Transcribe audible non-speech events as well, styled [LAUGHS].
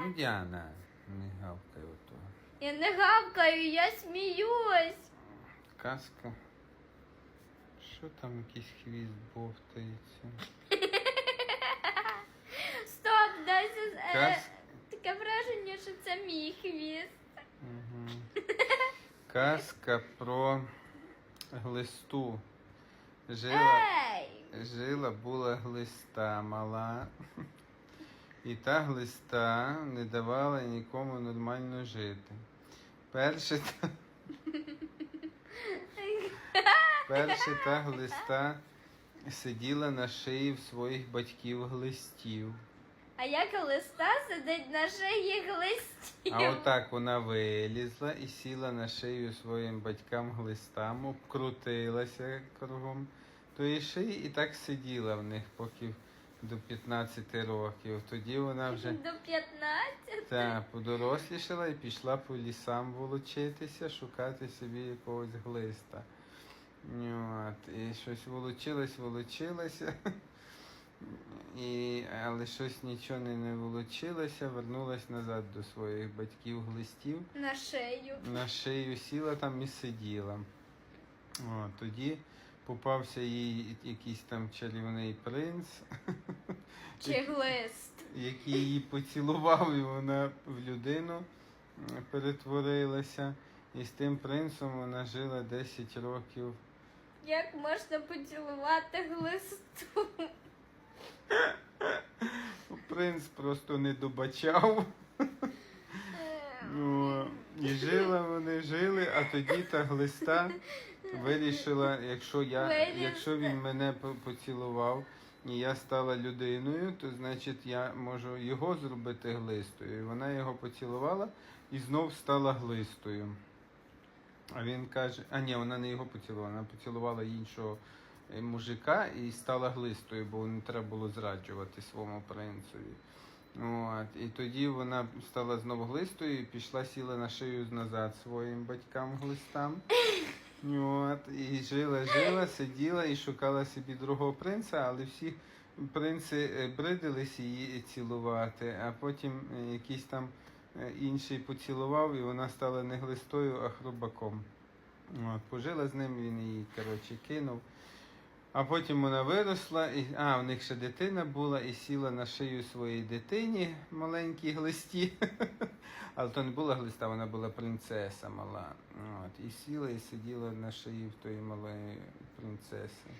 Ну, Діана, не гавкай ото. Я не гавкаю, я сміюсь. Казка. Що там якийсь хвіст бовтається? Стоп, дайся. Е, Каз... таке враження, що це мій хвіст. Угу. Казка про глисту. Жила, Ей! Жила була глиста мала. І та глиста не давала нікому нормально жити. Перше та, перше та глиста сиділа на шиї в своїх батьків глистів. А як листа сидить на шиї глистів. А отак вона вилізла і сіла на шию своїм батькам глистам, обкрутилася кругом тої шиї і так сиділа в них поки до 15 років. Тоді вона вже До 15? та, подорослішала і пішла по лісам волочитися, шукати собі якогось глиста. От, і щось волочилось, волочилося. І, але щось нічого не, не волочилося, вернулась назад до своїх батьків глистів. На шию. На шию сіла там і сиділа. О, тоді попався їй якийсь там чарівний принц, [LAUGHS] Чи глист. який її поцілував, і вона в людину перетворилася. І з тим принцем вона жила 10 років. Як можна поцілувати глисту? [LAUGHS] Принц просто не добачав. Ну, і жила вони жили, а тоді та глиста [LAUGHS] вирішила, якщо я, якщо він мене поцілував і я стала людиною, то значить я можу його зробити глистою. І вона його поцілувала і знов стала глистою. А він каже, а ні, вона не його поцілувала, вона поцілувала іншого е, мужика і стала глистою, бо не треба було зраджувати своєму принцеві. От, і тоді вона стала знову глистою і пішла сіла на шию назад своїм батькам глистам. [LAUGHS] От, і жила, жила, сиділа і шукала собі другого принца, але всі принци е, бридились її цілувати, а потім е, якийсь там е, інший поцілував, і вона стала не глистою, а хробаком. От, пожила з ним, він її коротше, кинув. А потім вона виросла, і, а в них ще дитина була, і сіла на шию своїй дитині, маленькій глисті. [LAUGHS] Але то не була глиста, вона була принцеса мала. От, І сіла і сиділа на шиї в тої малої принцеси.